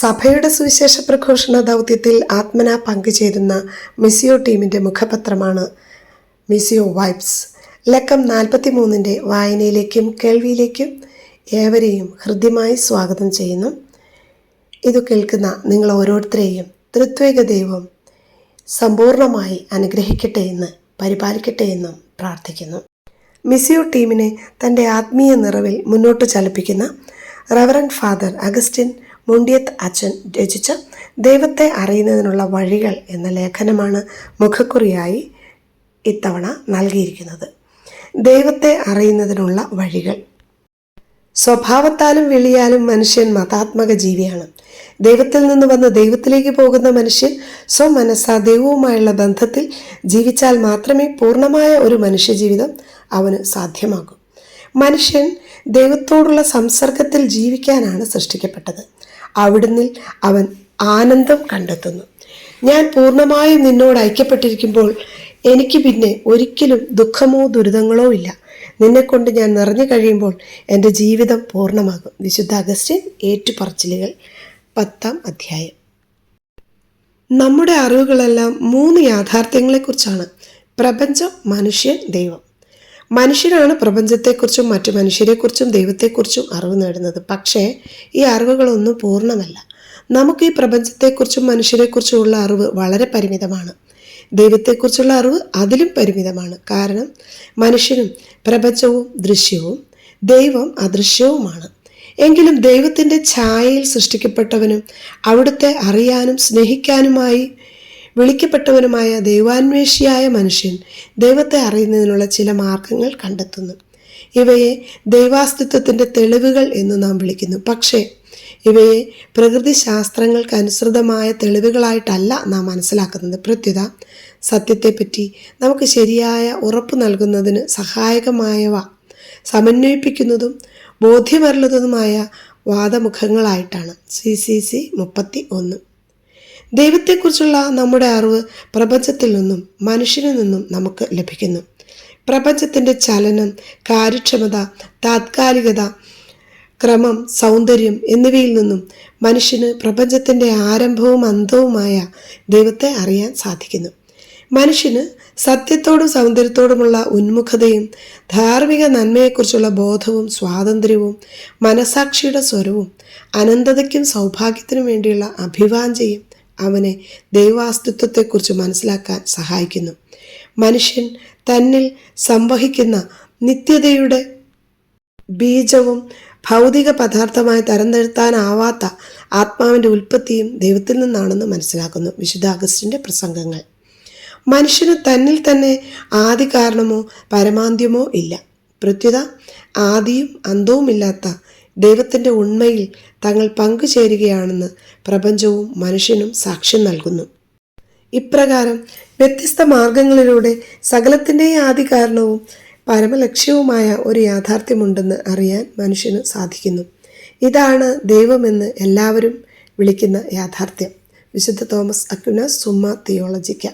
സഭയുടെ സുവിശേഷ പ്രഘോഷണ ദൗത്യത്തിൽ ആത്മന പങ്കുചേരുന്ന മിസിയോ ടീമിന്റെ മുഖപത്രമാണ് മിസിയോ വൈബ്സ്. ലക്കം നാൽപ്പത്തി മൂന്നിന്റെ വായനയിലേക്കും കേൾവിയിലേക്കും ഏവരെയും ഹൃദ്യമായി സ്വാഗതം ചെയ്യുന്നു. ഇത് കേൾക്കുന്ന നിങ്ങൾ ഓരോരുത്തരെയും തൃത്വേക ദൈവം സമ്പൂർണമായി അനുഗ്രഹിക്കട്ടെ എന്ന് പരിപാലിക്കട്ടെ എന്നും പ്രാർത്ഥിക്കുന്നു. മിസിയോ ടീമിനെ തന്റെ ആത്മീയ നിറവിൽ മുന്നോട്ട് ചലിപ്പിക്കുന്ന റവറൻ ഫാദർ അഗസ്റ്റിൻ മുണ്ടിയത്ത് അച്ഛൻ രചിച്ച ദൈവത്തെ അറിയുന്നതിനുള്ള വഴികൾ എന്ന ലേഖനമാണ് മുഖക്കുറിയായി ഇത്തവണ നൽകിയിരിക്കുന്നത്. ദൈവത്തെ അറിയുന്നതിനുള്ള വഴികൾ. സ്വഭാവത്താലും വിളിയാലും മനുഷ്യൻ മതാത്മക ജീവിയാണ്. ദൈവത്തിൽ നിന്ന് വന്ന് ദൈവത്തിലേക്ക് പോകുന്ന മനുഷ്യൻ സ്വമനസ്സ ദൈവവുമായുള്ള ബന്ധത്തിൽ ജീവിച്ചാൽ മാത്രമേ പൂർണമായ ഒരു മനുഷ്യജീവിതം അവന് സാധ്യമാകൂ. മനുഷ്യൻ ദൈവത്തോടുള്ള സംസർഗത്തിൽ ജീവിക്കാനാണ് സൃഷ്ടിക്കപ്പെട്ടത്. അവിടുന്ന് അവൻ ആനന്ദം കണ്ടെത്തുന്നു. ഞാൻ പൂർണമായും നിന്നോട് ഐക്യപ്പെട്ടിരിക്കുമ്പോൾ എനിക്ക് പിന്നെ ഒരിക്കലും ദുഃഖമോ ദുരിതങ്ങളോ ഇല്ല. നിന്നെക്കൊണ്ട് ഞാൻ നിറഞ്ഞു കഴിയുമ്പോൾ എന്റെ ജീവിതം പൂർണമാകും. വിശുദ്ധ അഗസ്റ്റിൻ ഏറ്റുപറച്ചിലുകൾ പത്താം അധ്യായം. നമ്മുടെ അറിവുകളെല്ലാം മൂന്ന് യാഥാർത്ഥ്യങ്ങളെക്കുറിച്ചാണ്. പ്രപഞ്ചം മനുഷ്യൻ ദൈവം. മനുഷ്യരാണ് പ്രപഞ്ചത്തെക്കുറിച്ചും മറ്റു മനുഷ്യരെക്കുറിച്ചും ദൈവത്തെക്കുറിച്ചും അറിവ് നേടുന്നത്. പക്ഷേ ഈ അറിവുകളൊന്നും പൂർണമല്ല. നമുക്ക് ഈ പ്രപഞ്ചത്തെക്കുറിച്ചും മനുഷ്യരെക്കുറിച്ചുമുള്ള അറിവ് വളരെ പരിമിതമാണ്. ദൈവത്തെക്കുറിച്ചുള്ള അറിവ് അതിലും പരിമിതമാണ്. കാരണം മനുഷ്യനും പ്രപഞ്ചവും ദൃശ്യവും ദൈവം അദൃശ്യവുമാണ്. എങ്കിലും ദൈവത്തിന്റെ ഛായയിൽ സൃഷ്ടിക്കപ്പെട്ടവനും അവിടുത്തെ അറിയാനും സ്നേഹിക്കാനുമായി വിളിക്കപ്പെട്ടവനുമായ ദൈവാന്വേഷിയായ മനുഷ്യൻ ദൈവത്തെ അറിയുന്നതിനുള്ള ചില മാർഗങ്ങൾ കണ്ടെത്തുന്നു. ഇവയെ ദൈവാസ്തിത്വത്തിന്റെ തെളിവുകൾ എന്ന് നാം വിളിക്കുന്നു. പക്ഷേ ഇവയെ പ്രകൃതി ശാസ്ത്രങ്ങൾക്ക് അനുസൃതമായ തെളിവുകളായിട്ടല്ല നാം മനസ്സിലാക്കുന്നത്. പ്രത്യുത സത്യത്തെപ്പറ്റി നമുക്ക് ശരിയായ ഉറപ്പ് നൽകുന്നതിന് സഹായകമായവ സമന്വയിപ്പിക്കുന്നതും ബോധ്യമറിയുന്നതുമായ വാദമുഖങ്ങളായിട്ടാണ്. സി സി സി മുപ്പത്തി ഒന്ന്. ദൈവത്തെക്കുറിച്ചുള്ള നമ്മുടെ അറിവ് പ്രപഞ്ചത്തിൽ നിന്നും മനുഷ്യനിൽ നിന്നും നമുക്ക് ലഭിക്കുന്നു. പ്രപഞ്ചത്തിന്റെ ചലനം കാര്യക്ഷമത താത്കാലികത ക്രമം സൗന്ദര്യം എന്നിവയിൽ നിന്നും മനുഷ്യന് പ്രപഞ്ചത്തിന്റെ ആരംഭവും അന്തവുമായ ദൈവത്തെ അറിയാൻ സാധിക്കുന്നു. മനുഷ്യന് സത്യത്തോടും സൗന്ദര്യത്തോടുമുള്ള ഉന്മുഖതയും ധാർമ്മിക നന്മയെക്കുറിച്ചുള്ള ബോധവും സ്വാതന്ത്ര്യവും മനസാക്ഷിയുടെ സ്വരവും അനന്തതയ്ക്കും സൗഭാഗ്യത്തിനും വേണ്ടിയുള്ള അഭിവാഞ്ചയും അവനെ ദൈവാസ്തിത്വത്തെക്കുറിച്ച് മനസ്സിലാക്കാൻ സഹായിക്കുന്നു. മനുഷ്യൻ തന്നിൽ സംവഹിക്കുന്ന നിത്യതയുടെ ബീജവും ഭൗതിക പദാർത്ഥമായി തരംതിരുത്താനാവാത്ത ആത്മാവിന്റെ ഉൽപ്പത്തിയും ദൈവത്തിൽ നിന്നാണെന്ന് മനസ്സിലാക്കുന്നു വിശുദ്ധ അഗസ്റ്റിന്റെ പ്രസംഗങ്ങൾ. മനുഷ്യന് തന്നിൽ തന്നെ ആദി കാരണമോ പരമാന്ത്യമോ ഇല്ല. പ്രത്യുത ആദിയും അന്തവുമില്ലാത്ത ദൈവത്തിന്റെ ഉണ്മയിൽ തങ്ങൾ പങ്കുചേരുകയാണെന്ന് പ്രപഞ്ചവും മനുഷ്യനും സാക്ഷ്യം നൽകുന്നു. ഇപ്രകാരം വ്യത്യസ്ത മാർഗങ്ങളിലൂടെ സകലത്തിന്റെയും ആദികാരണവും പരമലക്ഷ്യവുമായ ഒരു യാഥാർത്ഥ്യമുണ്ടെന്ന് അറിയാൻ മനുഷ്യന് സാധിക്കുന്നു. ഇതാണ് ദൈവമെന്ന് എല്ലാവരും വിളിക്കുന്ന യാഥാർത്ഥ്യം. വിശുദ്ധ തോമസ് അക്യുനസ് സുമ തിയോളജിക്ക.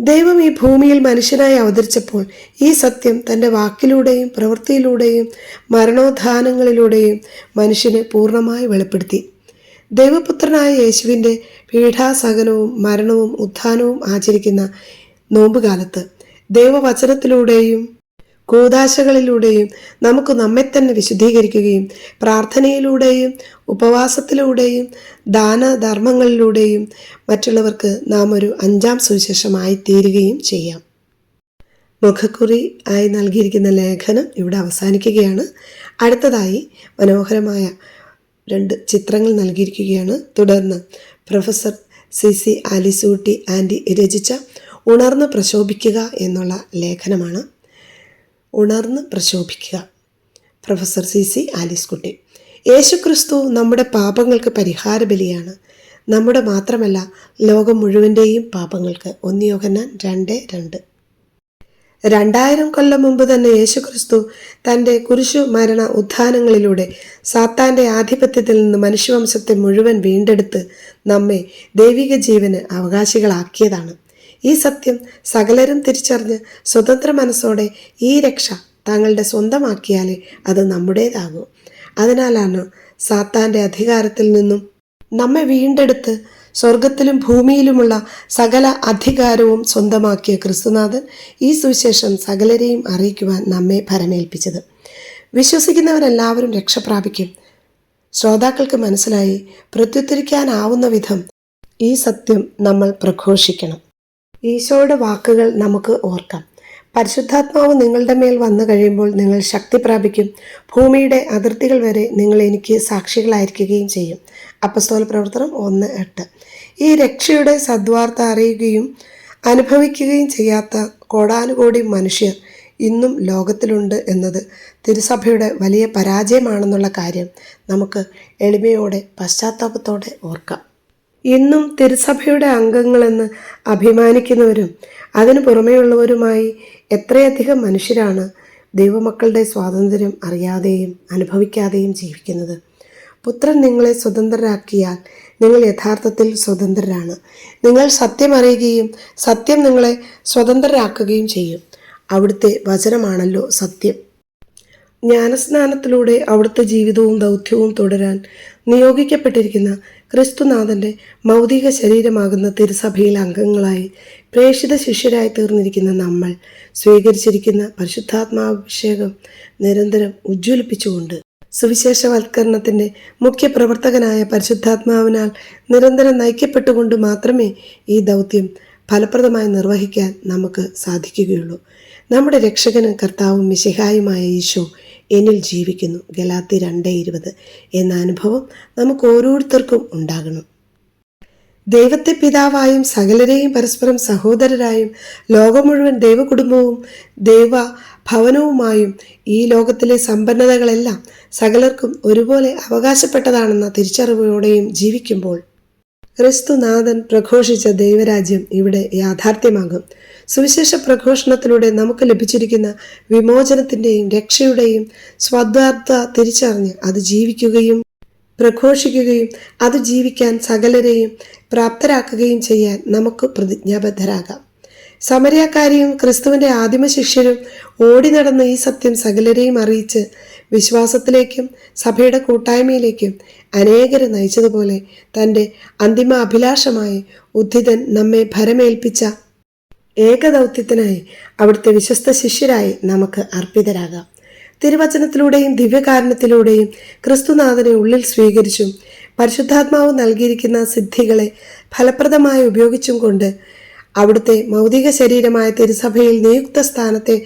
ദൈവം ഈ ഭൂമിയിൽ മനുഷ്യനായി അവതരിച്ചപ്പോൾ ഈ സത്യം തന്റെ വാക്കിലൂടെയും പ്രവൃത്തിയിലൂടെയും മരണോദ്ധാനങ്ങളിലൂടെയും മനുഷ്യനെ പൂർണമായി വെളിപ്പെടുത്തി. ദൈവപുത്രനായ യേശുവിന്റെ പീഠാസഹനവും മരണവും ഉത്ഥാനവും ആചരിക്കുന്ന നോമ്പുകാലത്ത് ദൈവവചനത്തിലൂടെയും കൂതാശകളിലൂടെയും നമുക്ക് നമ്മെ തന്നെ വിശുദ്ധീകരിക്കുകയും പ്രാർത്ഥനയിലൂടെയും ഉപവാസത്തിലൂടെയും ദാനധർമ്മങ്ങളിലൂടെയും മറ്റുള്ളവർക്ക് നാം ഒരു അഞ്ചാം സുവിശേഷമായി തീരുകയും ചെയ്യാം. മുഖക്കുറി ആയി നൽകിയിരിക്കുന്ന ലേഖനം ഇവിടെ അവസാനിക്കുകയാണ്. അടുത്തതായി മനോഹരമായ രണ്ട് ചിത്രങ്ങൾ നൽകിയിരിക്കുകയാണ്. തുടർന്ന് പ്രൊഫസർ സി സി ആലിസൂട്ടി ആന്റി രചിച്ച ഉണർന്ന് പ്രശോഭിക്കുക എന്നുള്ള ലേഖനമാണ്. ഉണർന്ന് പ്രശോഭിക്കുക. Professor C C Alice Kutty യേശുക്രിസ്തു നമ്മുടെ പാപങ്ങൾക്ക് പരിഹാര ബലിയാണ് നമ്മുടെ മാത്രമല്ല ലോകം മുഴുവന്റെയും പാപങ്ങൾക്ക്. ഒന്നിയോഹനാൻ രണ്ട് രണ്ട്. രണ്ടായിരം കൊല്ലം മുമ്പ് തന്നെ യേശുക്രിസ്തു തന്റെ കുരിശു മരണ ഉത്ഥാനങ്ങളിലൂടെ സാത്താന്റെ ആധിപത്യത്തിൽ നിന്ന് മനുഷ്യവംശത്തെ മുഴുവൻ വീണ്ടെടുത്ത് നമ്മെ ദൈവിക ജീവന് അവകാശികളാക്കിയതാണ്. ഈ സത്യം സകലരും തിരിച്ചറിഞ്ഞ് സ്വതന്ത്ര മനസ്സോടെ ഈ രക്ഷ തങ്ങളുടെ സ്വന്തമാക്കിയാലേ അത് നമ്മുടേതാകൂ. അതിനാലാണ് സാത്താന്റെ അധികാരത്തിൽ നിന്നും നമ്മെ വീണ്ടെടുത്ത് സ്വർഗത്തിലും ഭൂമിയിലുമുള്ള സകല അധികാരവും സ്വന്തമാക്കിയ ക്രിസ്തുനാഥൻ ഈ സുവിശേഷം സകലരെയും അറിയിക്കുവാൻ നമ്മെ ഭരമേൽപ്പിച്ചത്. വിശ്വസിക്കുന്നവരെല്ലാവരും രക്ഷപ്രാപിക്കും ശ്രോതാക്കൾക്ക് മനസ്സിലായി പ്രത്യുത്തരിക്കാനാവുന്ന വിധം ഈ സത്യം നമ്മൾ പ്രഘോഷിക്കണം. ഈശോയുടെ വാക്കുകൾ നമുക്ക് ഓർക്കാം. പരിശുദ്ധാത്മാവ് നിങ്ങളുടെ മേൽ വന്നു കഴിയുമ്പോൾ നിങ്ങൾ ശക്തി പ്രാപിക്കും. ഭൂമിയുടെ അതിർത്തികൾ വരെ നിങ്ങൾ എനിക്ക് സാക്ഷികളായിരിക്കുകയും ചെയ്യും. അപ്പസ്തോല പ്രവർത്തനം ഒന്ന് എട്ട്. ഈ രക്ഷയുടെ സദ്വാർത്ത അറിയുകയും അനുഭവിക്കുകയും ചെയ്യാത്ത കോടാനുകോടി മനുഷ്യർ ഇന്നും ലോകത്തിലുണ്ട് എന്നത് തിരുസഭയുടെ വലിയ പരാജയമാണെന്നുള്ള കാര്യം നമുക്ക് എളിമയോടെ പശ്ചാത്താപത്തോടെ ഓർക്കാം. ഇന്നും തിരുസഭയുടെ അംഗങ്ങളെന്ന് അഭിമാനിക്കുന്നവരും അതിനു പുറമെയുള്ളവരുമായി എത്രയധികം മനുഷ്യരാണ് ദൈവമക്കളുടെ സ്വാതന്ത്ര്യം അറിയാതെയും അനുഭവിക്കാതെയും ജീവിക്കുന്നത്. പുത്രൻ നിങ്ങളെ സ്വതന്ത്രരാക്കിയാൽ നിങ്ങൾ യഥാർത്ഥത്തിൽ സ്വതന്ത്രരാണ്. നിങ്ങൾ സത്യം അറിയുകയും സത്യം നിങ്ങളെ സ്വതന്ത്രരാക്കുകയും ചെയ്യും. അവിടുത്തെ വചനമാണല്ലോ സത്യം. ജ്ഞാനസ്നാനത്തിലൂടെ അവിടുത്തെ ജീവിതവും ദൗത്യവും തുടരാൻ നിയോഗിക്കപ്പെട്ടിരിക്കുന്ന ക്രിസ്തുനാഥന്റെ മൗതിക ശരീരമാകുന്ന തിരുസഭയിൽ അംഗങ്ങളായി പ്രേക്ഷിത ശിഷ്യരായി തീർന്നിരിക്കുന്ന നമ്മൾ സ്വീകരിച്ചിരിക്കുന്ന പരിശുദ്ധാത്മാഭിഷേകം നിരന്തരം ഉജ്ജ്വലിപ്പിച്ചുകൊണ്ട് സുവിശേഷവൽക്കരണത്തിന്റെ മുഖ്യ പ്രവർത്തകനായ പരിശുദ്ധാത്മാവിനാൽ നിരന്തരം നയിക്കപ്പെട്ടുകൊണ്ട് മാത്രമേ ഈ ദൗത്യം ഫലപ്രദമായി നിർവഹിക്കാൻ നമുക്ക് സാധിക്കുകയുള്ളൂ. നമ്മുടെ രക്ഷകനും കർത്താവും മിശിഹായുമായ ഈശോ എന്നിൽ ജീവിക്കുന്നു. ഗലാത്തി രണ്ട് ഇരുപത്. എന്ന അനുഭവം നമുക്ക് ഓരോരുത്തർക്കും ഉണ്ടാകണം. ദൈവത്തെ പിതാവായും സകലരെയും പരസ്പരം സഹോദരരായും ലോകം മുഴുവൻ ദൈവകുടുംബവും ദൈവ ഭവനവുമായും ഈ ലോകത്തിലെ സമ്പന്നതകളെല്ലാം സകലർക്കും ഒരുപോലെ അവകാശപ്പെട്ടതാണെന്ന തിരിച്ചറിവോടെയും ജീവിക്കുമ്പോൾ ക്രിസ്തുനാഥൻ പ്രഘോഷിച്ച ദൈവരാജ്യം ഇവിടെ യാഥാർത്ഥ്യമാകും. സുവിശേഷ പ്രഘോഷണത്തിലൂടെ നമുക്ക് ലഭിച്ചിരിക്കുന്ന വിമോചനത്തിന്റെയും രക്ഷയുടെയും സ്വദ്വാർത്ഥ തിരിച്ചറിഞ്ഞ് അത് ജീവിക്കുകയും പ്രഘോഷിക്കുകയും അത് ജീവിക്കാൻ സകലരെയും പ്രാപ്തരാക്കുകയും ചെയ്യാൻ നമുക്ക് പ്രതിജ്ഞാബദ്ധരാകാം. സമരക്കാരിയും ക്രിസ്തുവിന്റെ ആദിമ ശിഷ്യരും ഓടി നടന്ന ഈ സത്യം സകലരെയും അറിയിച്ച് വിശ്വാസത്തിലേക്കും സഭയുടെ കൂട്ടായ്മയിലേക്കും അനേകരെ നയിച്ചതുപോലെ തന്റെ അന്തിമ അഭിലാഷമായി ഉദ്ധിതൻ നമ്മെ ഭരമേൽപ്പിച്ച ഏകദൗത്യത്തിനായി അവിടുത്തെ വിശ്വസ്ത ശിഷ്യരായി നമുക്ക് അർപ്പിതരാകാം. തിരുവചനത്തിലൂടെയും ദിവ്യകാരണത്തിലൂടെയും ക്രിസ്തുനാഥനെ ഉള്ളിൽ സ്വീകരിച്ചും പരിശുദ്ധാത്മാവ് നൽകിയിരിക്കുന്ന സിദ്ധികളെ ഫലപ്രദമായി ഉപയോഗിച്ചും കൊണ്ട് അവിടുത്തെ മൗതിക ശരീരമായ തിരുസഭയിൽ നിയുക്ത സ്ഥാനത്തെ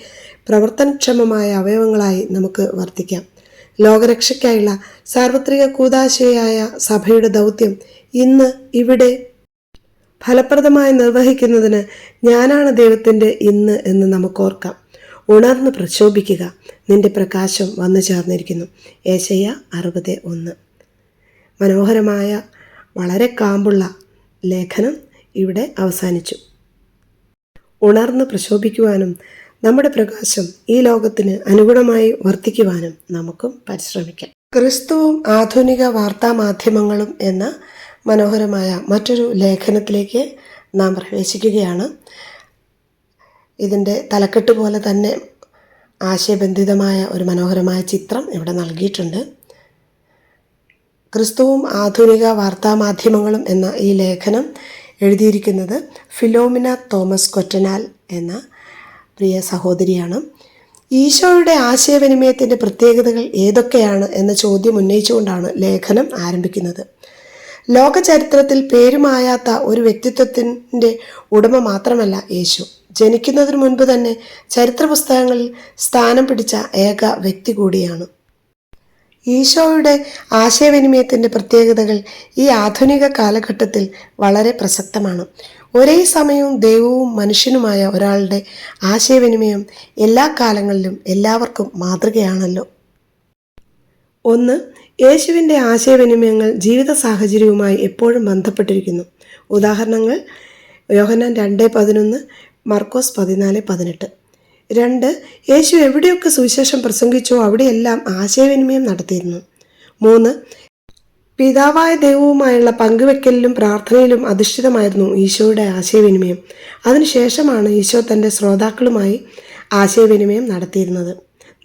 പ്രവർത്തനക്ഷമമായ അവയവങ്ങളായി നമുക്ക് വർത്തിക്കാം. ലോകരക്ഷയ്ക്കായുള്ള സാർവത്രിക കൂതാശയായ സഭയുടെ ദൗത്യം ഇന്ന് ഇവിടെ ഫലപ്രദമായി നിർവഹിക്കുന്നതിന് ഞാനാണ് ദൈവത്തിന്റെ ഇന്ന് എന്ന് നമുക്കോർക്കാം. ഉണർന്ന് പ്രക്ഷോഭിക്കുക. നിന്റെ പ്രകാശം വന്നു ചേർന്നിരിക്കുന്നു. ഏശയ്യ അറുപത് ഒന്ന്. മനോഹരമായ വളരെ കാമ്പുള്ള ലേഖനം ഇവിടെ അവസാനിച്ചു. ഉണർന്ന് പ്രശോഭിക്കുവാനും നമ്മുടെ പ്രകാശം ഈ ലോകത്തിന് അനുഗുണമായി വർത്തിക്കുവാനും നമുക്കും പരിശ്രമിക്കാം. ക്രിസ്തുവും ആധുനിക വാർത്താ മാധ്യമങ്ങളും എന്ന മനോഹരമായ മറ്റൊരു ലേഖനത്തിലേക്ക് നാം പ്രവേശിക്കുകയാണ്. ഇതിന്റെ തലക്കെട്ട് പോലെ തന്നെ ആശയബന്ധിതമായ ഒരു മനോഹരമായ ചിത്രം ഇവിടെ നൽകിയിട്ടുണ്ട്. ക്രിസ്തുവും ആധുനിക വാർത്താമാധ്യമങ്ങളും എന്ന ഈ ലേഖനം എഴുതിയിരിക്കുന്നത് ഫിലോമിന തോമസ് കൊറ്റനാൽ എന്ന പ്രിയ സഹോദരിയാണ്. ഈശോയുടെ ആശയവിനിമയത്തിന്റെ പ്രത്യേകതകൾ ഏതൊക്കെയാണ് എന്ന ചോദ്യം ഉന്നയിച്ചുകൊണ്ടാണ് ലേഖനം ആരംഭിക്കുന്നത്. ലോക ചരിത്രത്തിൽ പേരുമായാത്ത ഒരു വ്യക്തിത്വത്തിന്റെ ഉടമ മാത്രമല്ല യേശു. ജനിക്കുന്നതിന് മുൻപ് തന്നെ ചരിത്ര പുസ്തകങ്ങളിൽ സ്ഥാനം പിടിച്ച ഏക വ്യക്തി കൂടിയാണ്. ഈശോയുടെ ആശയവിനിമയത്തിന്റെ പ്രത്യേകതകൾ ഈ ആധുനിക കാലഘട്ടത്തിൽ വളരെ പ്രസക്തമാണ്. ഒരേ സമയവും ദൈവവും മനുഷ്യനുമായ ഒരാളുടെ ആശയവിനിമയം എല്ലാ കാലങ്ങളിലും എല്ലാവർക്കും മാതൃകയാണല്ലോ. ഒന്ന് യേശുവിന്റെ ആശയവിനിമയങ്ങൾ ജീവിത സാഹചര്യവുമായി എപ്പോഴും ബന്ധപ്പെട്ടിരിക്കുന്നു. ഉദാഹരണങ്ങൾ യോഹന്നാൻ രണ്ട് പതിനൊന്ന് മർക്കോസ് പതിനാല് പതിനെട്ട്. രണ്ട് യേശു എവിടെയൊക്കെ സുവിശേഷം പ്രസംഗിച്ചോ അവിടെയെല്ലാം ആശയവിനിമയം നടത്തിയിരുന്നു. മൂന്ന് പിതാവായ ദൈവവുമായുള്ള പങ്കുവെക്കലിലും പ്രാർത്ഥനയിലും അധിഷ്ഠിതമായിരുന്നു ഈശോയുടെ ആശയവിനിമയം. അതിനുശേഷമാണ് ഈശോ തന്റെ ശ്രോതാക്കളുമായി ആശയവിനിമയം നടത്തിയിരുന്നത്.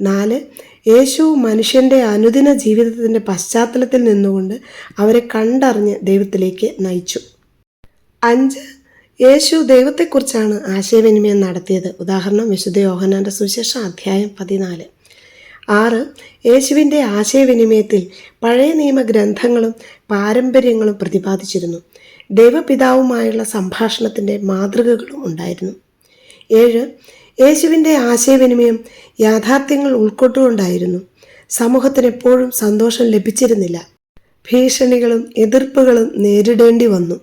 നാല് യേശു മനുഷ്യന്റെ അനുദിന ജീവിതത്തിന്റെ പശ്ചാത്തലത്തിൽ നിന്നുകൊണ്ട് അവരെ കണ്ടറിഞ്ഞ് ദൈവത്തിലേക്ക് നയിച്ചു. അഞ്ച് യേശു ദൈവത്തെക്കുറിച്ചാണ് ആശയവിനിമയം നടത്തിയത്. ഉദാഹരണം വിശുദ്ധ യോഹനാന്റെ സുവിശേഷം അധ്യായം പതിനാല്. ആറ് യേശുവിന്റെ ആശയവിനിമയത്തിൽ പഴയ നിയമ ഗ്രന്ഥങ്ങളും പാരമ്പര്യങ്ങളും പ്രതിപാദിച്ചിരുന്നു. ദൈവപിതാവുമായുള്ള സംഭാഷണത്തിന്റെ മാതൃകകളും ഉണ്ടായിരുന്നു. ഏഴ് യേശുവിന്റെ ആശയവിനിമയം യാഥാർത്ഥ്യങ്ങൾ ഉൾക്കൊണ്ടുകൊണ്ടായിരുന്നു. സമൂഹത്തിന് എപ്പോഴും സന്തോഷം ലഭിച്ചിരുന്നില്ല. ഭീഷണികളും എതിർപ്പുകളും നേരിടേണ്ടി വന്നു.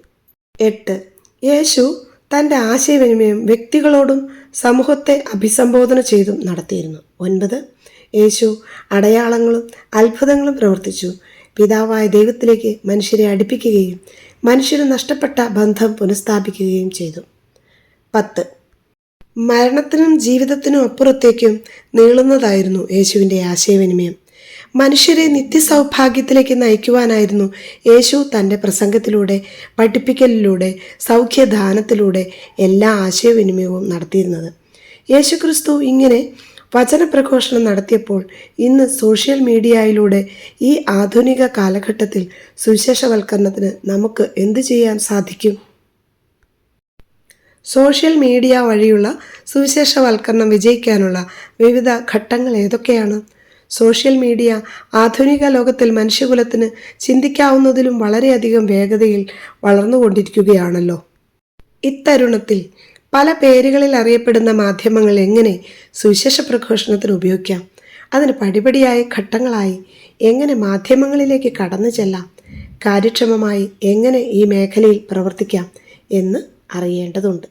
എട്ട്. യേശു തന്റെ ആശയവിനിമയം വ്യക്തികളോടും സമൂഹത്തെ അഭിസംബോധന ചെയ്തും നടത്തിയിരുന്നു. ഒൻപത്. യേശു അടയാളങ്ങളും അത്ഭുതങ്ങളും പ്രവർത്തിച്ചു. പിതാവായ ദൈവത്തിലേക്ക് മനുഷ്യരെ അടുപ്പിക്കുകയും മനുഷ്യന് നഷ്ടപ്പെട്ട ബന്ധം പുനഃസ്ഥാപിക്കുകയും ചെയ്തു. പത്ത്. മരണത്തിനും ജീവിതത്തിനും അപ്പുറത്തേക്കും നീളുന്നതായിരുന്നു യേശുവിന്റെ ആശയവിനിമയം. മനുഷ്യരെ നിത്യസൗഭാഗ്യത്തിലേക്ക് നയിക്കുവാനായിരുന്നു യേശു തന്റെ പ്രസംഗത്തിലൂടെ പഠിപ്പിക്കലിലൂടെ സൗഖ്യദാനത്തിലൂടെ എല്ലാ ആശയവിനിമയവും നടത്തിയിരുന്നത്. യേശുക്രിസ്തു ഇങ്ങനെ വചനപ്രഘോഷണം നടത്തിയപ്പോൾ ഇന്ന് സോഷ്യൽ മീഡിയയിലൂടെ ഈ ആധുനിക കാലഘട്ടത്തിൽ സുവിശേഷവൽക്കരണത്തിന് നമുക്ക് എന്തു ചെയ്യാൻ സാധിക്കും? സോഷ്യൽ മീഡിയ വഴിയുള്ള സുവിശേഷവൽക്കരണം വിജയിക്കാനുള്ള വിവിധ ഘട്ടങ്ങൾ ഏതൊക്കെയാണ്? സോഷ്യൽ മീഡിയ ആധുനിക ലോകത്തിൽ മനുഷ്യകുലത്തിന് ചിന്തിക്കാവുന്നതിലും വളരെയധികം വേഗതയിൽ വളർന്നുകൊണ്ടിരിക്കുകയാണല്ലോ. ഇത്തരുണത്തിൽ പല പേരുകളിൽ അറിയപ്പെടുന്ന മാധ്യമങ്ങൾ എങ്ങനെ സുവിശേഷ പ്രഘോഷണത്തിന് ഉപയോഗിക്കാം? അതിന് പടിപടിയായ ഘട്ടങ്ങളായി എങ്ങനെ മാധ്യമങ്ങളിലേക്ക് കടന്നു ചെല്ലാം? കാര്യക്ഷമമായി എങ്ങനെ ഈ മേഖലയിൽ പ്രവർത്തിക്കാം എന്ന് അറിയേണ്ടതുണ്ട്.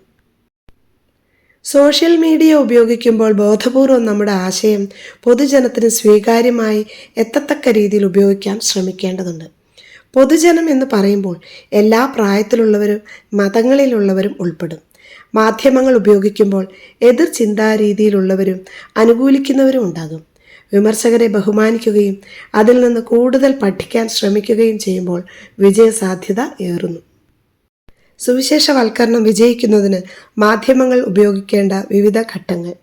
സോഷ്യൽ മീഡിയ ഉപയോഗിക്കുമ്പോൾ ബോധപൂർവം നമ്മുടെ ആശയം പൊതുജനത്തിന് സ്വീകാര്യമായി എത്തത്തക്ക രീതിയിൽ ഉപയോഗിക്കാൻ ശ്രമിക്കേണ്ടതുണ്ട്. പൊതുജനം എന്ന് പറയുമ്പോൾ എല്ലാ പ്രായത്തിലുള്ളവരും മതങ്ങളിലുള്ളവരും ഉൾപ്പെടും. മാധ്യമങ്ങൾ ഉപയോഗിക്കുമ്പോൾ എതിർ ചിന്താരീതിയിലുള്ളവരും അനുകൂലിക്കുന്നവരും ഉണ്ടാകും. വിമർശകരെ ബഹുമാനിക്കുകയും അതിൽ നിന്ന് കൂടുതൽ പഠിക്കാൻ ശ്രമിക്കുകയും ചെയ്യുമ്പോൾ വിജയസാധ്യത ഏറുന്നു. സുവിശേഷവൽക്കരണം വിജയിക്കുന്നതിന് മാധ്യമങ്ങൾ ഉപയോഗിക്കേണ്ട വിവിധ ഘട്ടങ്ങൾ.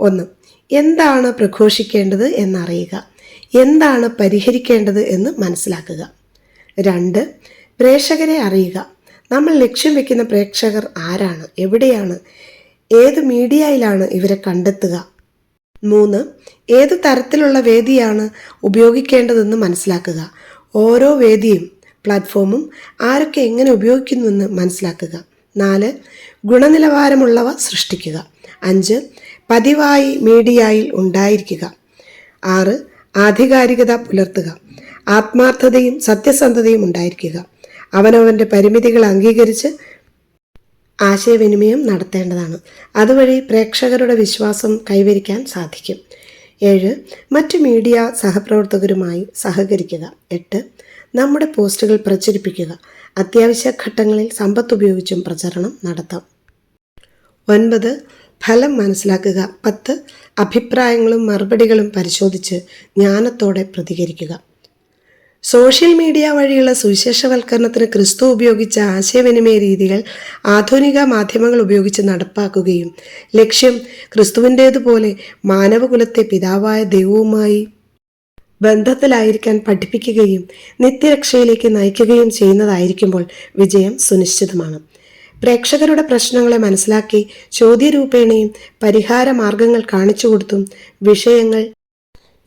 ഒന്ന് എന്താണ് പ്രഘോഷിക്കേണ്ടത് എന്നറിയുക. എന്താണ് പരിഹരിക്കേണ്ടത് എന്ന് മനസ്സിലാക്കുക. രണ്ട് പ്രേക്ഷകരെ അറിയുക. നമ്മൾ ലക്ഷ്യം വെക്കുന്ന പ്രേക്ഷകർ ആരാണ്? എവിടെയാണ്? ഏത് മീഡിയയിലാണ് ഇവരെ കണ്ടെത്തുക? മൂന്ന് ഏത് തരത്തിലുള്ള വേദിയാണ് ഉപയോഗിക്കേണ്ടതെന്ന് മനസ്സിലാക്കുക. ഓരോ വേദിയും പ്ലാറ്റ്ഫോമും ആരൊക്കെ എങ്ങനെ ഉപയോഗിക്കുന്നുവെന്ന് മനസ്സിലാക്കുക. നാല് ഗുണനിലവാരമുള്ളവ സൃഷ്ടിക്കുക. അഞ്ച് പതിവായി മീഡിയയിൽ ഉണ്ടായിരിക്കുക. ആറ് ആധികാരികത പുലർത്തുക. ആത്മാർത്ഥതയും സത്യസന്ധതയും ഉണ്ടായിരിക്കുക. അവനവന്റെ പരിമിതികൾ അംഗീകരിച്ച് ആശയവിനിമയം നടത്തേണ്ടതാണ്. അതുവഴി പ്രേക്ഷകരുടെ വിശ്വാസം കൈവരിക്കാൻ സാധിക്കും. ഏഴ് മറ്റ് മീഡിയ സഹപ്രവർത്തകരുമായി സഹകരിക്കുക. എട്ട് നമ്മുടെ പോസ്റ്റുകൾ പ്രചരിപ്പിക്കുക. അത്യാവശ്യ ഘട്ടങ്ങളിൽ സമ്പത്ത് ഉപയോഗിച്ചും പ്രചരണം നടത്താം. ഒൻപത് ഫലം മനസ്സിലാക്കുക. പത്ത് അഭിപ്രായങ്ങളും മറുപടികളും പരിശോധിച്ച് ജ്ഞാനത്തോടെ പ്രതികരിക്കുക. സോഷ്യൽ മീഡിയ വഴിയുള്ള സുവിശേഷവൽക്കരണത്തിന് ക്രിസ്തു ഉപയോഗിച്ച ആശയവിനിമയ രീതികൾ ആധുനിക മാധ്യമങ്ങൾ ഉപയോഗിച്ച് നടപ്പാക്കുകയും ലക്ഷ്യം ക്രിസ്തുവിന്റേതുപോലെ മാനവകുലത്തെ പിതാവായ ദൈവവുമായി ബന്ധത്തിലായിരിക്കാൻ പഠിപ്പിക്കുകയും നിത്യരക്ഷയിലേക്ക് നയിക്കുകയും ചെയ്യുന്നതായിരിക്കുമ്പോൾ വിജയം സുനിശ്ചിതമാണ്. പ്രേക്ഷകരുടെ പ്രശ്നങ്ങളെ മനസ്സിലാക്കി ചോദ്യരൂപേണയും പരിഹാര മാർഗങ്ങൾ കാണിച്ചു കൊടുത്തും വിഷയങ്ങൾ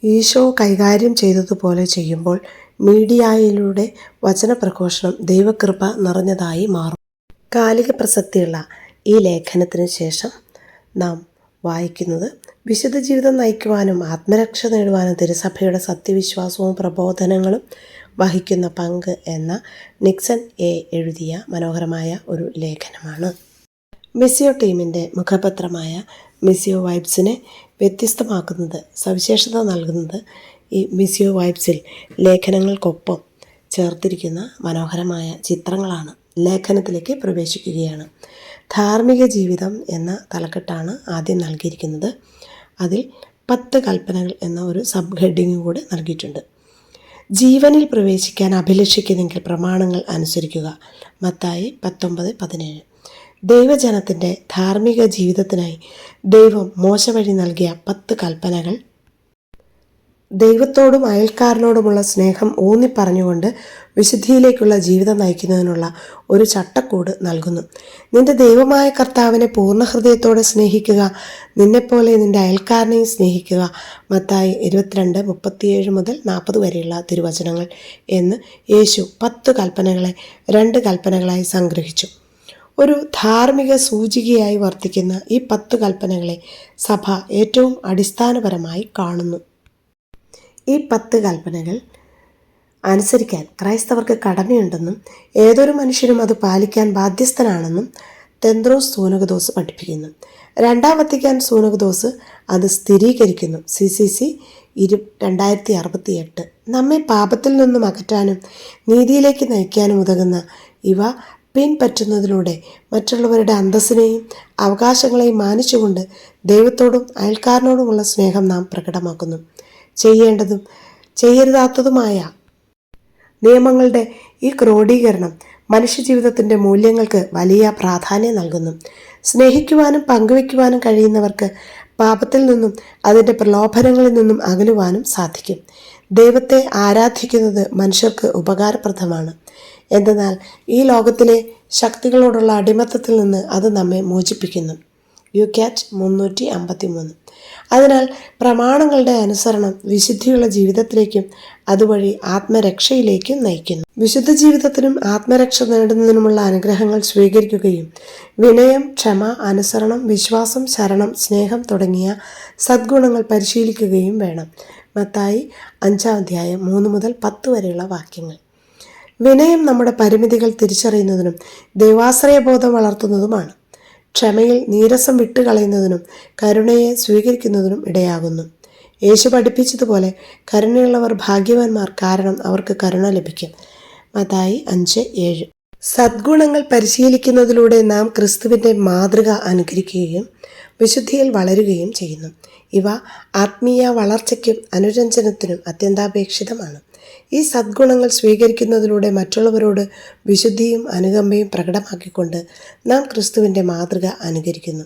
ഈശോ കൈകാര്യം ചെയ്തതുപോലെ ചെയ്യുമ്പോൾ മീഡിയയിലൂടെ വചനപ്രഘോഷണം ദൈവകൃപ നിറഞ്ഞതായി മാറും. കാലിക പ്രസക്തിയുള്ള ഈ ലേഖനത്തിന് ശേഷം നാം വായിക്കുന്നത് വിശുദ്ധ ജീവിതം നയിക്കുവാനും ആത്മരക്ഷ നേടുവാനും തിരുസഭയുടെ സത്യവിശ്വാസവും പ്രബോധനങ്ങളും വഹിക്കുന്ന പങ്ക് എന്ന നിക്സൺ എ എഴുതിയ മനോഹരമായ ഒരു ലേഖനമാണ്. മിസിയോ ടീമിന്റെ മുഖപത്രമായ മിസിയോ വൈബ്സിനെ വ്യത്യസ്തമാക്കുന്നത് സവിശേഷത നൽകുന്നത് ഈ മിസിയോ വൈബ്സിൽ ലേഖനങ്ങൾക്കൊപ്പം ചേർത്തിരിക്കുന്ന മനോഹരമായ ചിത്രങ്ങളാണ് ലേഖനത്തിലേക്ക് പ്രവേശിക്കുകയാണ്. ധാർമ്മിക ജീവിതം എന്ന തലക്കെട്ടാണ് ആദ്യം നൽകിയിരിക്കുന്നത്. അതിൽ പത്ത് കൽപ്പനകൾ എന്ന ഒരു സബ് ഹെഡിങ് കൂടെ നൽകിയിട്ടുണ്ട്. ജീവനിൽ പ്രവേശിക്കാൻ അഭിലഷിക്കുന്നെങ്കിൽ പ്രമാണങ്ങൾ അനുസരിക്കുക. മത്തായി പത്തൊമ്പത് പതിനേഴ്. ദൈവജനത്തിന്റെ ധാർമ്മിക ജീവിതത്തിനായി ദൈവം മോശ വഴി നൽകിയ പത്ത് കൽപ്പനകൾ ദൈവത്തോടും അയൽക്കാരനോടുമുള്ള സ്നേഹം ഊന്നിപ്പറഞ്ഞുകൊണ്ട് വിശുദ്ധിയിലേക്കുള്ള ജീവിതം നയിക്കുന്നതിനുള്ള ഒരു ചട്ടക്കൂട് നൽകുന്നു. നിന്റെ ദൈവമായ കർത്താവിനെ പൂർണ ഹൃദയത്തോടെ സ്നേഹിക്കുക നിന്നെപ്പോലെ നിന്റെ അയൽക്കാരനെയും സ്നേഹിക്കുക. മത്തായി ഇരുപത്തിരണ്ട് മുപ്പത്തിയേഴ് മുതൽ നാൽപ്പത് വരെയുള്ള തിരുവചനങ്ങൾ എന്ന് യേശു പത്ത് കൽപ്പനകളെ രണ്ട് കൽപ്പനകളായി സംഗ്രഹിച്ചു. ഒരു ധാർമ്മിക സൂചികയായി വർത്തിക്കുന്ന ഈ പത്ത് കൽപ്പനകളെ സഭ ഏറ്റവും അടിസ്ഥാനപരമായി കാണുന്നു. ഈ പത്ത് കൽപ്പനകൾ അനുസരിക്കാൻ ക്രൈസ്തവർക്ക് കടമയുണ്ടെന്നും ഏതൊരു മനുഷ്യനും അത് പാലിക്കാൻ ബാധ്യസ്ഥനാണെന്നും തെന്ത്രോസ് സൂനകദോസ് പഠിപ്പിക്കുന്നു. രണ്ടാം വത്തിക്കാൻ സൂനകദോസ് അത് സ്ഥിരീകരിക്കുന്നു. സി സി സി ഇരു രണ്ടായിരത്തി അറുപത്തി എട്ട് നമ്മെ പാപത്തിൽ നിന്നും അകറ്റാനും നീതിയിലേക്ക് നയിക്കാനും ഉതകുന്ന ഇവ പിൻപറ്റുന്നതിലൂടെ മറ്റുള്ളവരുടെ അന്തസ്സിനെയും അവകാശങ്ങളെയും മാനിച്ചുകൊണ്ട് ദൈവത്തോടും അയൽക്കാരനോടുമുള്ള സ്നേഹം നാം പ്രകടമാക്കുന്നു. ചെയ്യേണ്ടതും ചെയ്യരുതാത്തതുമായ നിയമങ്ങളുടെ ഈ ക്രോഡീകരണം മനുഷ്യജീവിതത്തിന്റെ മൂല്യങ്ങൾക്ക് വലിയ പ്രാധാന്യം നൽകുന്നു. സ്നേഹിക്കുവാനും പങ്കുവയ്ക്കുവാനും കഴിയുന്നവർക്ക് പാപത്തിൽ നിന്നും അതിന്റെ പ്രലോഭനങ്ങളിൽ നിന്നും അകലുവാനും സാധിക്കും. ദൈവത്തെ ആരാധിക്കുന്നത് മനുഷ്യർക്ക് ഉപകാരപ്രദമാണ്. എന്തെന്നാൽ ഈ ലോകത്തിലെ ശക്തികളോടുള്ള അടിമത്തത്തിൽ നിന്ന് അത് നമ്മെ മോചിപ്പിക്കുന്നു. യു ക്യാറ്റ് മുന്നൂറ്റി അമ്പത്തി മൂന്ന് അതിനാൽ പ്രമാണങ്ങളുടെ അനുസരണം വിശുദ്ധിയുള്ള ജീവിതത്തിലേക്കും അതുവഴി ആത്മരക്ഷയിലേക്കും നയിക്കുന്നു. വിശുദ്ധ ജീവിതത്തിനും ആത്മരക്ഷ നേടുന്നതിനുമുള്ള അനുഗ്രഹങ്ങൾ സ്വീകരിക്കുകയും വിനയം ക്ഷമ അനുസരണം വിശ്വാസം ശരണം സ്നേഹം തുടങ്ങിയ സദ്ഗുണങ്ങൾ പരിശീലിക്കുകയും വേണം. മത്തായി അഞ്ചാം അധ്യായം മൂന്ന് മുതൽ പത്ത് വരെയുള്ള വാക്യങ്ങൾ. വിനയം നമ്മുടെ പരിമിതികൾ തിരിച്ചറിയുന്നതിനും ദൈവാശ്രയബോധം വളർത്തുന്നതുമാണ്. ക്ഷമയിൽ നീരസം വിട്ടുകളയുന്നതിനും കരുണയെ സ്വീകരിക്കുന്നതിനും ഇടയാകുന്നു. യേശു പഠിപ്പിച്ചതുപോലെ കരുണയുള്ളവർ ഭാഗ്യവാന്മാർ കാരണം അവർക്ക് കരുണ ലഭിക്കും. മതായി അഞ്ച് ഏഴ്. സദ്ഗുണങ്ങൾ പരിശീലിക്കുന്നതിലൂടെ നാം ക്രിസ്തുവിന്റെ മാതൃക അനുകരിക്കുകയും വിശുദ്ധിയിൽ വളരുകയും ചെയ്യുന്നു. ഇവ ആത്മീയ വളർച്ചയ്ക്കും അനുരഞ്ജനത്തിനും അത്യന്താപേക്ഷിതമാണ്. ഈ സദ്ഗുണങ്ങൾ സ്വീകരിക്കുന്നതിലൂടെ മറ്റുള്ളവരോട് വിശുദ്ധിയും അനുകമ്പയും പ്രകടമാക്കിക്കൊണ്ട് നാം ക്രിസ്തുവിന്റെ മാതൃക അനുകരിക്കുന്നു.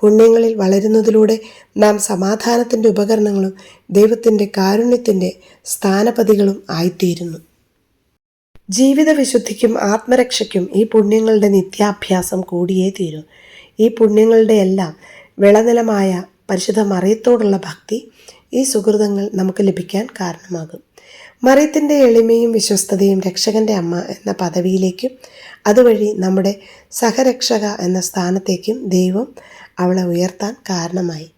പുണ്യങ്ങളിൽ വളരുന്നതിലൂടെ നാം സമാധാനത്തിന്റെ ഉപകരണങ്ങളും ദൈവത്തിന്റെ കാരുണ്യത്തിന്റെ സ്ഥാനപതികളും ആയിത്തീരുന്നു. ജീവിത വിശുദ്ധിക്കും ആത്മരക്ഷയ്ക്കും ഈ പുണ്യങ്ങളുടെ നിത്യാഭ്യാസം കൂടിയേ തീരൂ. ഈ പുണ്യങ്ങളുടെ എല്ലാം വിളനിലമായ പരിശുദ്ധ മറിയത്തോടുള്ള ഭക്തി ഈ സുഹൃതങ്ങൾ നമുക്ക് ലഭിക്കാൻ കാരണമാകും. മറിയത്തിന്റെ എളിമയും വിശ്വസ്തതയും രക്ഷകന്റെ അമ്മ എന്ന പദവിയിലേക്കും അതുവഴി നമ്മുടെ സഹരക്ഷക എന്ന സ്ഥാനത്തേക്കും ദൈവം അവളെ ഉയർത്താൻ കാരണമായി.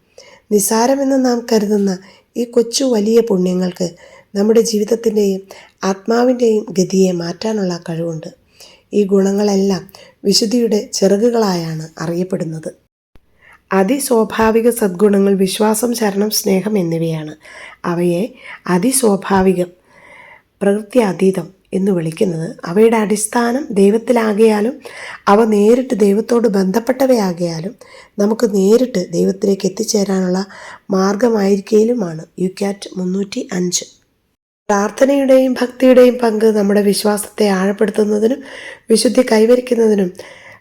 നിസാരമെന്ന് നാം കരുതുന്ന ഈ കൊച്ചു വലിയ പുണ്യങ്ങൾക്ക് നമ്മുടെ ജീവിതത്തിന്റെയും ആത്മാവിന്റെയും ഗതിയെ മാറ്റാനുള്ള കഴിവുണ്ട്. ഈ ഗുണങ്ങളെല്ലാം വിശുദ്ധിയുടെ ചിറകുകളായാണ് അറിയപ്പെടുന്നത്. അതിസ്വാഭാവിക സദ്ഗുണങ്ങൾ വിശ്വാസം ശരണം സ്നേഹം എന്നിവയാണ്. അവയെ അതിസ്വാഭാവികം പ്രകൃതി അതീതം എന്ന് വിളിക്കുന്നത് അവയുടെ അടിസ്ഥാനം ദൈവത്തിലാകിയാലും അവ നേരിട്ട് ദൈവത്തോട് ബന്ധപ്പെട്ടവയാകിയാലും നമുക്ക് നേരിട്ട് ദൈവത്തിലേക്ക് എത്തിച്ചേരാനുള്ള മാർഗമായിരിക്കലുമാണ് യു ക്യാറ്റ് മുന്നൂറ്റി അഞ്ച് പ്രാർത്ഥനയുടെയും ഭക്തിയുടെയും പങ്ക് നമ്മുടെ വിശ്വാസത്തെ ആഴപ്പെടുത്തുന്നതിനും വിശുദ്ധി കൈവരിക്കുന്നതിനും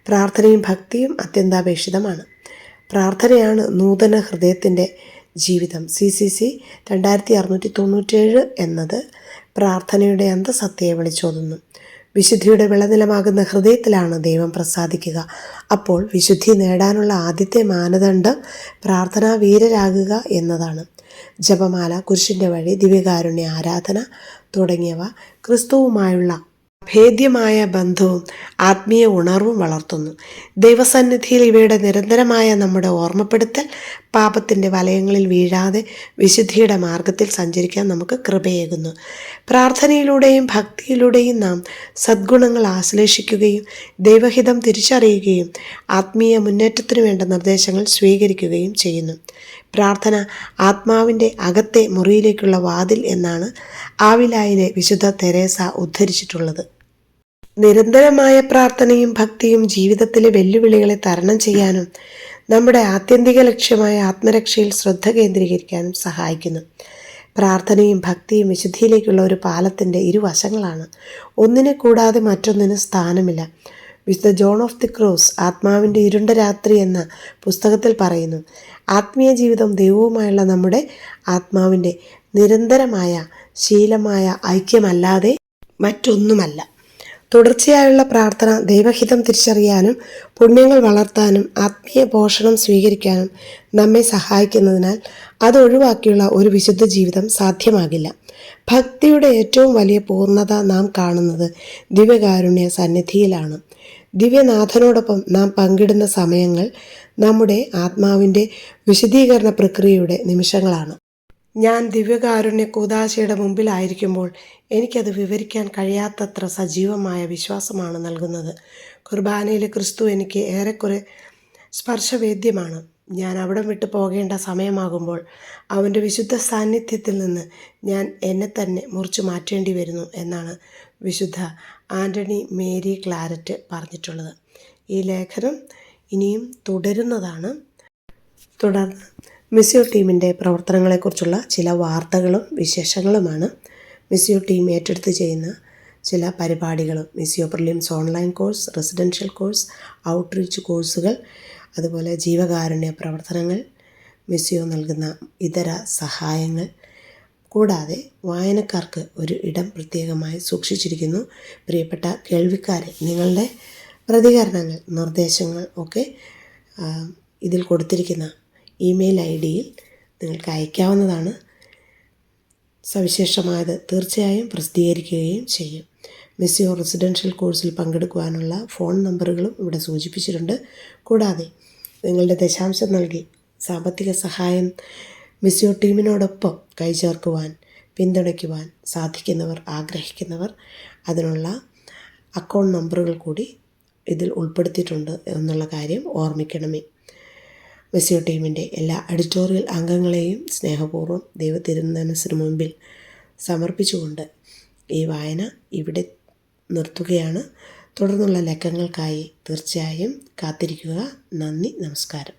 പ്രാർത്ഥനയും ഭക്തിയും അത്യന്താപേക്ഷിതമാണ്. പ്രാർത്ഥനയാണ് നൂതന ഹൃദയത്തിന്റെ ജീവിതം. സി സി സി രണ്ടായിരത്തി അറുന്നൂറ്റി തൊണ്ണൂറ്റേഴ് എന്നത് പ്രാർത്ഥനയുടെ അന്തസത്തയെ വിളിച്ചോതുന്നു. വിശുദ്ധിയുടെ വിളനിലമാകുന്ന ഹൃദയത്തിലാണ് ദൈവം പ്രസാദിക്കുക. അപ്പോൾ വിശുദ്ധി നേടാനുള്ള ആദ്യത്തെ മാനദണ്ഡം പ്രാർത്ഥനാ വീരരാകുക എന്നതാണ്. ജപമാല കുരിശിന്റെ വഴി ദിവ്യകാരുണ്യ ആരാധന തുടങ്ങിയവ ക്രിസ്തുവുമായുള്ള ഭേദ്യമായ ബന്ധവും ആത്മീയ ഉണർവും വളർത്തുന്നു. ദൈവസന്നിധിയിൽ ഇവയുടെ നിരന്തരമായ നമ്മുടെ ഓർമ്മപ്പെടുത്തൽ പാപത്തിന്റെ വലയങ്ങളിൽ വീഴാതെ വിശുദ്ധിയുടെ മാർഗത്തിൽ സഞ്ചരിക്കാൻ നമുക്ക് കൃപയേകുന്നു. പ്രാർത്ഥനയിലൂടെയും ഭക്തിയിലൂടെയും നാം സദ്ഗുണങ്ങൾ ആശ്ലേഷിക്കുകയും ദൈവഹിതം തിരിച്ചറിയുകയും ആത്മീയ മുന്നേറ്റത്തിനു വേണ്ട നിർദ്ദേശങ്ങൾ സ്വീകരിക്കുകയും ചെയ്യുന്നു. പ്രാർത്ഥന ആത്മാവിന്റെ അകത്തെ മുറിയിലേക്കുള്ള വാതിൽ എന്നാണ് ആവിലായിലെ വിശുദ്ധ തെരേസ ഉദ്ധരിച്ചിട്ടുള്ളത്. നിരന്തരമായ പ്രാർത്ഥനയും ഭക്തിയും ജീവിതത്തിലെ വെല്ലുവിളികളെ തരണം ചെയ്യാനും നമ്മുടെ ആത്യന്തിക ലക്ഷ്യമായ ആത്മരക്ഷയിൽ ശ്രദ്ധ കേന്ദ്രീകരിക്കാനും സഹായിക്കുന്നു. പ്രാർത്ഥനയും ഭക്തിയും വിശുദ്ധിയിലേക്കുള്ള ഒരു പാലത്തിന്റെ ഇരുവശങ്ങളാണ്. ഒന്നിനെ കൂടാതെ മറ്റൊന്നിന് സ്ഥാനമില്ല. വിശുദ്ധ ജോൺ ഓഫ് ദി ക്രോസ് ആത്മാവിന്റെ ഇരുണ്ട രാത്രി എന്ന പുസ്തകത്തിൽ പറയുന്നു ആത്മീയ ജീവിതം ദൈവവുമായുള്ള നമ്മുടെ ആത്മാവിന്റെ നിരന്തരമായ ശീലമായ ഐക്യമല്ലാതെ മറ്റൊന്നുമല്ല. തുടർച്ചയായുള്ള പ്രാർത്ഥന ദൈവഹിതം തിരിച്ചറിയാനും പുണ്യങ്ങൾ വളർത്താനും ആത്മീയ പോഷണം സ്വീകരിക്കാനും നമ്മെ സഹായിക്കുന്നതിനാൽ അത് ഒഴിവാക്കിയുള്ള ഒരു വിശുദ്ധ ജീവിതം സാധ്യമാകില്ല. ഭക്തിയുടെ ഏറ്റവും വലിയ പൂർണത നാം കാണുന്നത് ദിവ്യകാരുണ്യ സന്നിധിയിലാണ്. ദിവ്യനാഥനോടൊപ്പം നാം പങ്കിടുന്ന സമയങ്ങൾ നമ്മുടെ ആത്മാവിന്റെ വിശദീകരണ പ്രക്രിയയുടെ നിമിഷങ്ങളാണ്. ഞാൻ ദിവ്യകാരുണ്യ കൂതാശയുടെ മുമ്പിലായിരിക്കുമ്പോൾ എനിക്കത് വിവരിക്കാൻ കഴിയാത്തത്ര സജീവമായ വിശ്വാസമാണ് നൽകുന്നത്. കുർബാനയിലെ ക്രിസ്തു എനിക്ക് ഏറെക്കുറെ സ്പർശവേദ്യമാണ്. ഞാൻ അവിടം വിട്ട് പോകേണ്ട സമയമാകുമ്പോൾ അവന്റെ വിശുദ്ധ സാന്നിധ്യത്തിൽ നിന്ന് ഞാൻ എന്നെ തന്നെ മുറിച്ചു മാറ്റേണ്ടി വരുന്നു എന്നാണ് വിശുദ്ധ ആന്റണി മേരി ക്ലാരറ്റ് പറഞ്ഞിട്ടുള്ളത്. ഈ ലേഖനം ഇനിയും തുടരുന്നതാണ്. തുടർന്ന് മിസ്യോ ടീമിന്റെ പ്രവർത്തനങ്ങളെക്കുറിച്ചുള്ള ചില വാർത്തകളും വിശേഷങ്ങളുമാണ്. മിസ്യു ടീം ഏറ്റെടുത്ത് ചെയ്യുന്ന ചില പരിപാടികളും മിസ്യോ prelims online course residential course outreach കോഴ്സുകൾ അതുപോലെ ജീവകാരുണ്യ പ്രവർത്തനങ്ങൾ മിസ്യോ നൽകുന്ന ഇതര സഹായങ്ങൾ. കൂടാതെ വായനക്കാർക്ക് ഒരു ഇടം പ്രത്യേകമായി സൂക്ഷിച്ചിരിക്കുന്നു. പ്രിയപ്പെട്ട കേൾവിക്കാരെ നിങ്ങളുടെ പ്രതികരണങ്ങൾ നിർദ്ദേശങ്ങൾ ഒക്കെ ഇതിൽ കൊടുത്തിരിക്കുന്ന ഇമെയിൽ ഐ ഡിയിൽ നിങ്ങൾക്ക് അയക്കാവുന്നതാണ്. സവിശേഷമായത് തീർച്ചയായും പ്രസിദ്ധീകരിക്കുകയും ചെയ്യും. മിസ്സിയോ റെസിഡൻഷ്യൽ കോഴ്സിൽ പങ്കെടുക്കുവാനുള്ള ഫോൺ നമ്പറുകളും ഇവിടെ സൂചിപ്പിച്ചിട്ടുണ്ട്. കൂടാതെ നിങ്ങളുടെ ദശാംശം നൽകി സാമ്പത്തിക സഹായം മിസ്സിയോ ടീമിനോടൊപ്പം കൈചേർക്കുവാൻ പിന്തുണയ്ക്കുവാൻ സാധിക്കുന്നവർ ആഗ്രഹിക്കുന്നവർ അതിനുള്ള അക്കൗണ്ട് നമ്പറുകൾ കൂടി ഇതിൽ ഉൾപ്പെടുത്തിയിട്ടുണ്ട് എന്നുള്ള കാര്യം ഓർമ്മിക്കണമേ. മെസ്സിയോ ടീമിന്റെ എല്ലാ എഡിറ്റോറിയൽ അംഗങ്ങളെയും സ്നേഹപൂർവം ദൈവത്തിരുന്നനസിന് മുമ്പിൽ സമർപ്പിച്ചുകൊണ്ട് ഈ വായന ഇവിടെ നിർത്തുകയാണ്. തുടർന്നുള്ള ലക്കങ്ങൾക്കായി തീർച്ചയായും കാത്തിരിക്കുക. നന്ദി നമസ്കാരം.